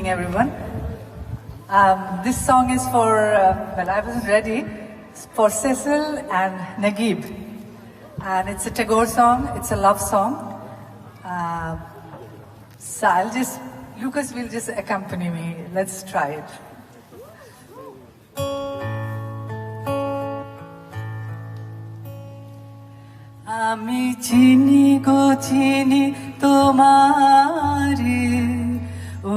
evening, everyone. Um, this song is for, uh, well, I wasn't ready, it's for Cecil and Nagib. And it's a Tagore song, it's a love song. Uh, so I'll just, Lucas will just accompany me. Let's try it. আমি চিনি গো চিনি তোমারে ও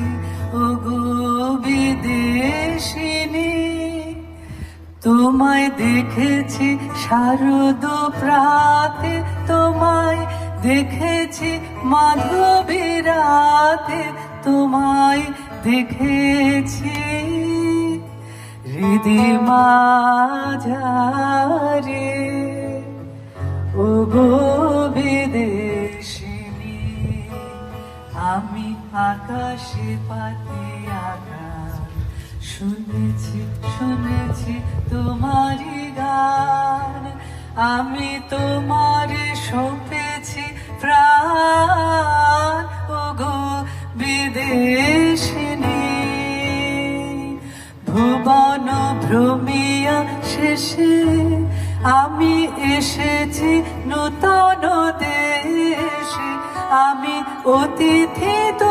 তোমায় দেখেছি শারদ প্রাতে, তোমায় দেখেছি মাধবী রাতে, তোমায় দেখেছি হৃদি মাঝারে। ও গো বিদেশিনী, আমি আকাশে পাতি আকাশ শুনেছি শুনেছি তোমারই গান। আমি তোমারে সপেছি প্রাণ। ও গো বিদেশিনী, ভুবন ভ্রমিয়া শেষে আমি এসেছি নূতন দেশে। আমি অতিথি তোমারি